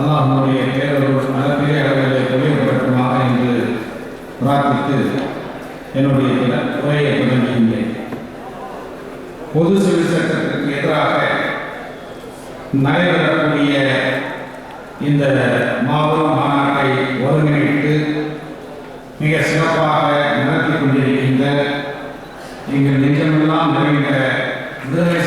அல்லாஹ் நம்முடைய பேரர்கள் நல்ல அளவில் உயர்வதற்குமாக என்று பிரார்த்தித்து என்னுடைய உரையை தொடங்குகின்றேன். பொது சிவில் சட்டத்திற்கு எதிராக நடைபெறக்கூடிய இந்த மாபெரும் மாநாட்டை ஒருங்கிணைத்து மிக சிறப்பாக நடத்தி கொண்டிருக்கின்ற எங்கள் நெஞ்சமெல்லாம் நிறைந்த விடுதலை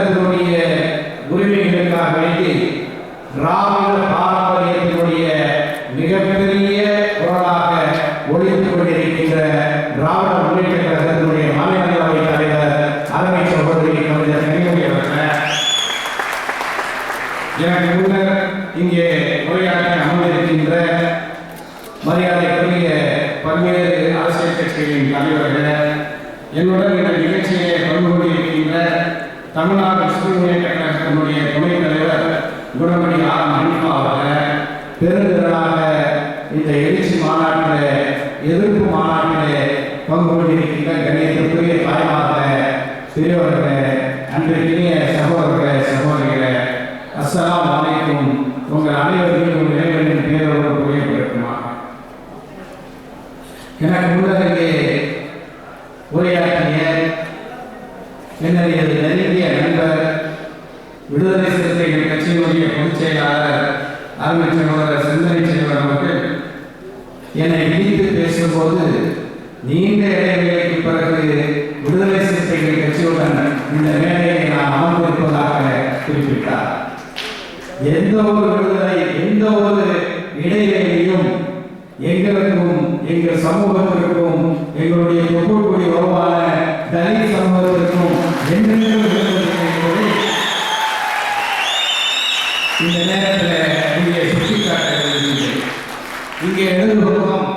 உலகத்தினுடைய உரிமைகளுக்காக வேண்டி ராம இன்றைய கட்சியுடன் இந்த மேடையை நான் அமர்ந்திருப்பதாக குறிப்பிட்டார். எந்த ஒரு விடுதலை எந்த ஒரு இடைவெளியும் எங்களுக்கும் எங்கள் சமூகத்திற்கும் எங்களுடைய தொகுப்புக்குடி உருவான தலித் சமூகத்திற்கும் இந்த நேரத்தில் இங்கே சுட்டிக்காட்ட இங்கே எழுதுகிறோம்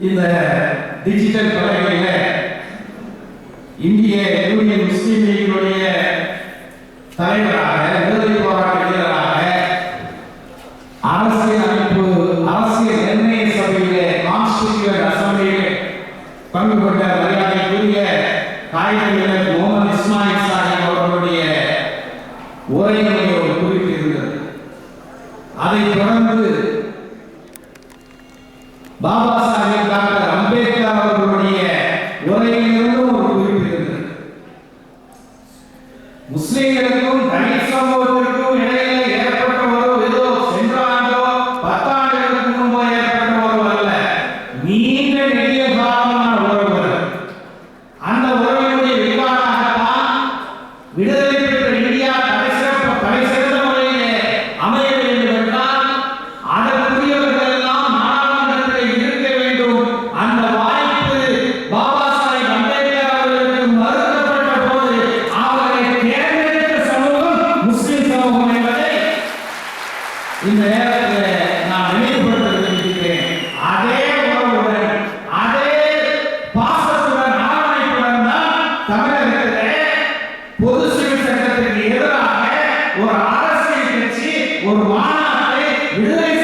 இந்த டிஜிட்டல் பலகை ஒரு அரசியல் கட்சி ஒரு மாநாட்டை விடுதலை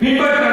বিপদ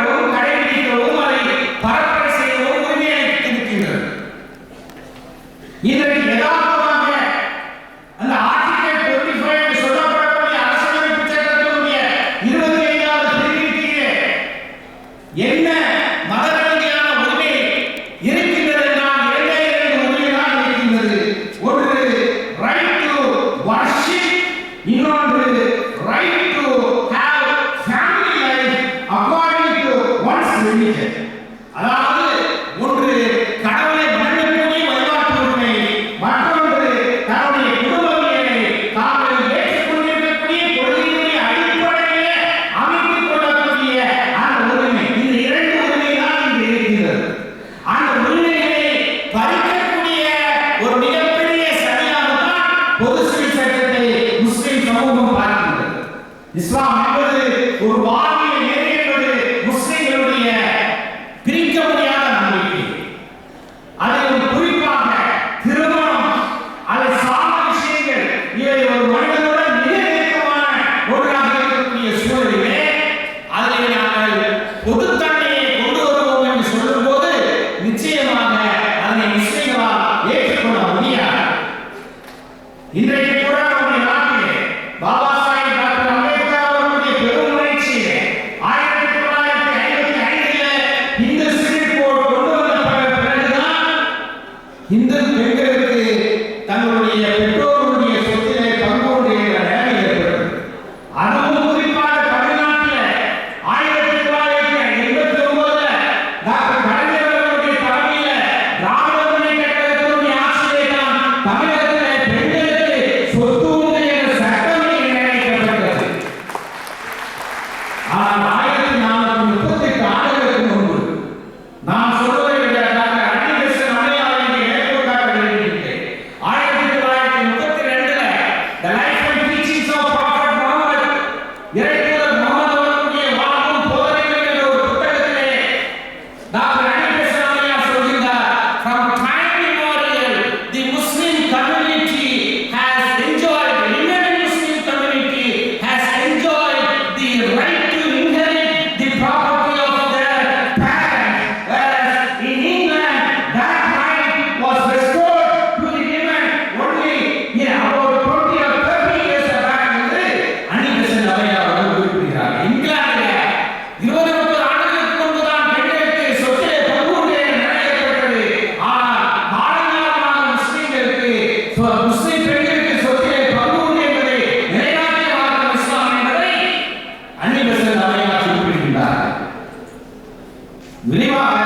விரிவாக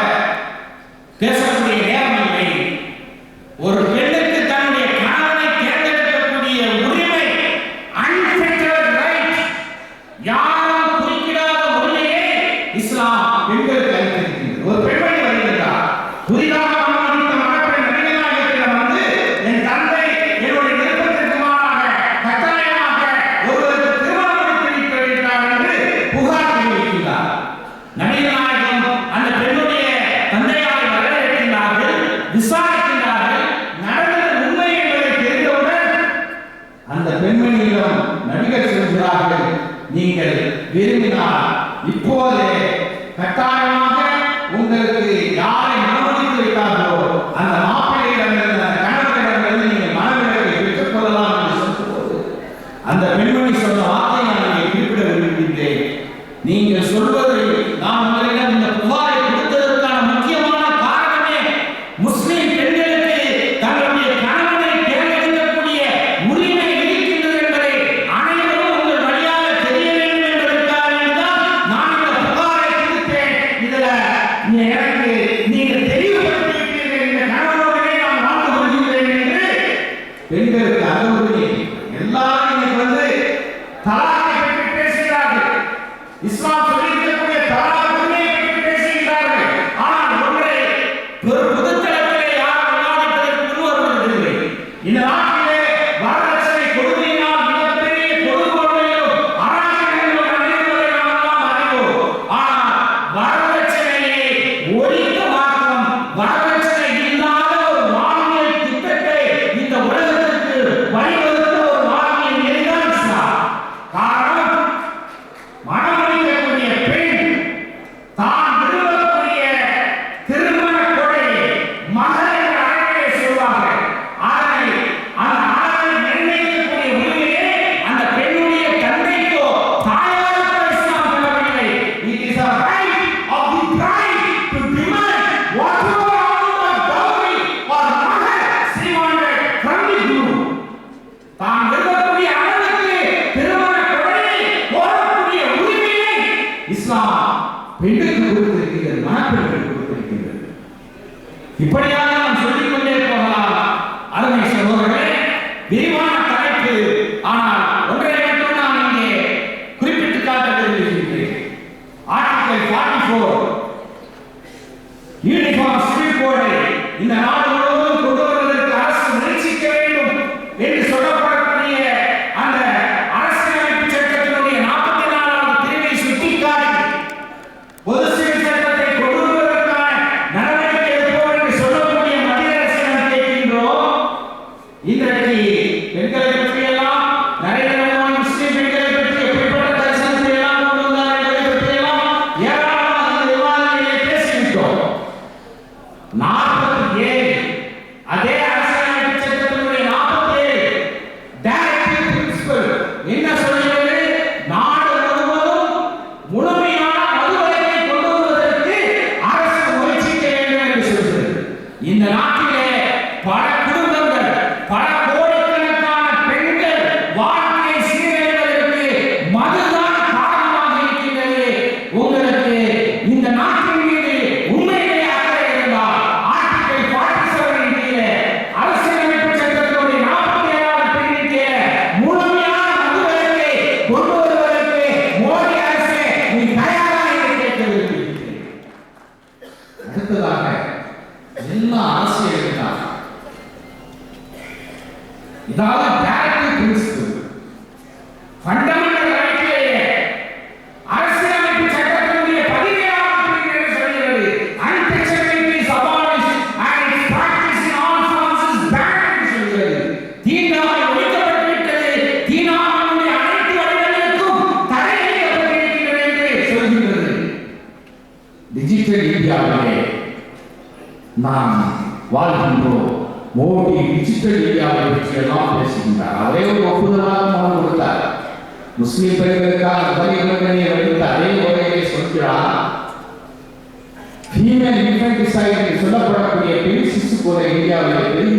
பேச விரும்பினால் இப்போதே இஸ்லாம் பெண்ணுக்கு கொடுத்திருக்கிறது மணப்பெண்கள் கொடுத்திருக்கிறது இப்படியாக டிஜிட்டல் பற்றியெல்லாம் பேசுகின்றார் அதே ஒரு ஒப்புதலாக மனம் கொடுத்தார் முஸ்லிம் பெண்களுக்கான முதல் இளைஞனை வைத்து அதே முறையை சொல்கிறார் ஃபீமேல் இன்ஃபென்டிசைட் சொல்லப்படக்கூடிய பெண் சிசு போல இந்தியாவில் பெரிய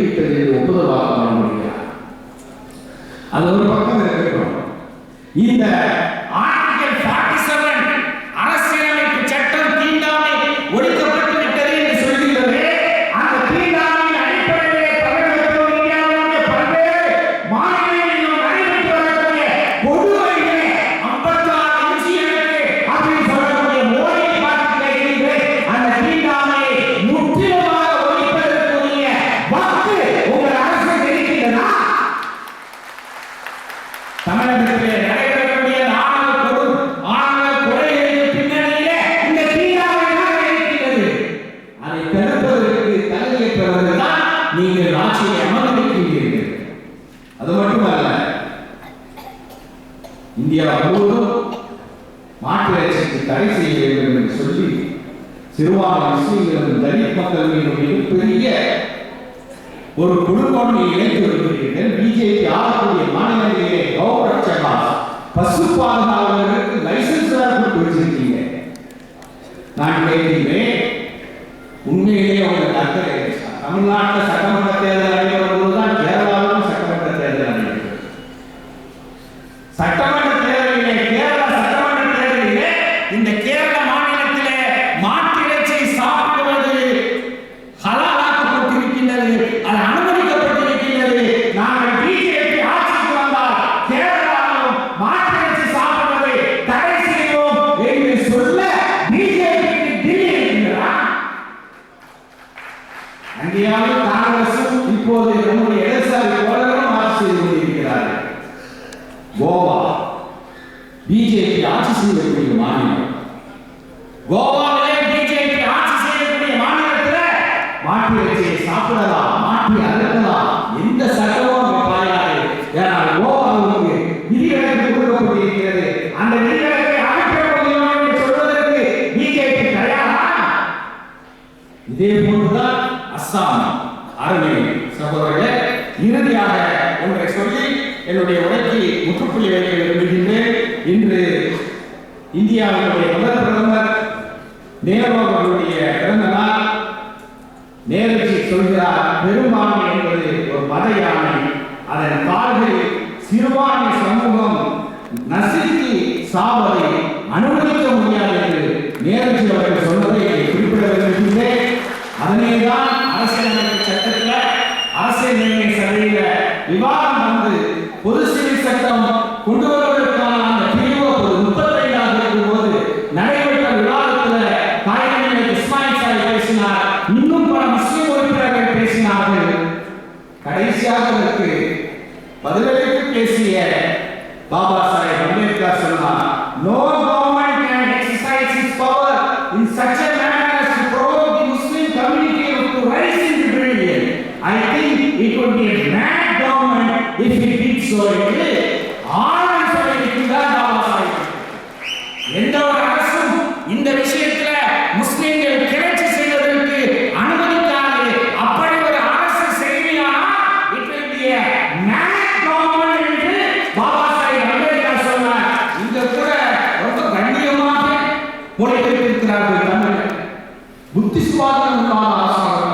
சிறுபான்மை முஸ்லீம்களும் தலித் மக்கள் மீது மிகப்பெரிய ஒரு குழுக்கோணை இணைத்து வருகிறீர்கள் பிஜேபி ஆளக்கூடிய மாநிலங்களிலே கௌரட்சகா பசு பாதுகாவலர்களுக்கு லைசன்ஸ் வேற கொடுத்து வச்சிருக்கீங்க. நான் கேட்கிறேன் உண்மையிலேயே உங்களுக்கு அக்கறை தமிழ்நாட்டில் சட்டமன்ற தேர்தல் பிஜேபி ஆட்சி செய்யக்கூடிய மாநிலம். கோவாவிலே பிஜேபி ஆட்சி செய்யக்கூடிய மாநிலத்தில் மாட்டு இறைச்சியை சாப்பிடலாம் மாட்டி அறுக்கலாம் எந்த சட்டமும் அங்கே பாயாது. ஏனால் கோவாவுக்கு விதிவிலக்கு கொடுக்கப்பட்டிருக்கிறது. அந்த விதிவிலக்கை அகற்ற முடியும் என்று சொல்வதற்கு பிஜேபி தயாரா? இதே போன்றுதான் அஸ்ஸாம் அருமை சகோதரர்களே இறுதியாக ஒன்றை சொல்லி என்னுடைய இந்தியாவினுடைய முதல் பிரதமர் நேரு அவர்களுடைய பிறந்த நாள். நேருஜி சொல்கிறார் பெரும்பான்மை என்பது ஒரு மத யானை. அதன் கால்கள் சிறுபான்மை சமூகம் நசுக்கி சாவதை அனுமதி பதிலளித்து பேசிய பாபா சாஹேப் அம்பேத்கர் சொன்னார் no government can exercise its power in such a manner as to provoke the Muslim community to rise in rebellion. I think it would be a mad government if it did so. என்று ஆழம் கண்ணியமாக மொழிபெயர்த்திருக்கிறார்கள் புத்தி சுவாதனம் இல்லாத அரசாங்கம்.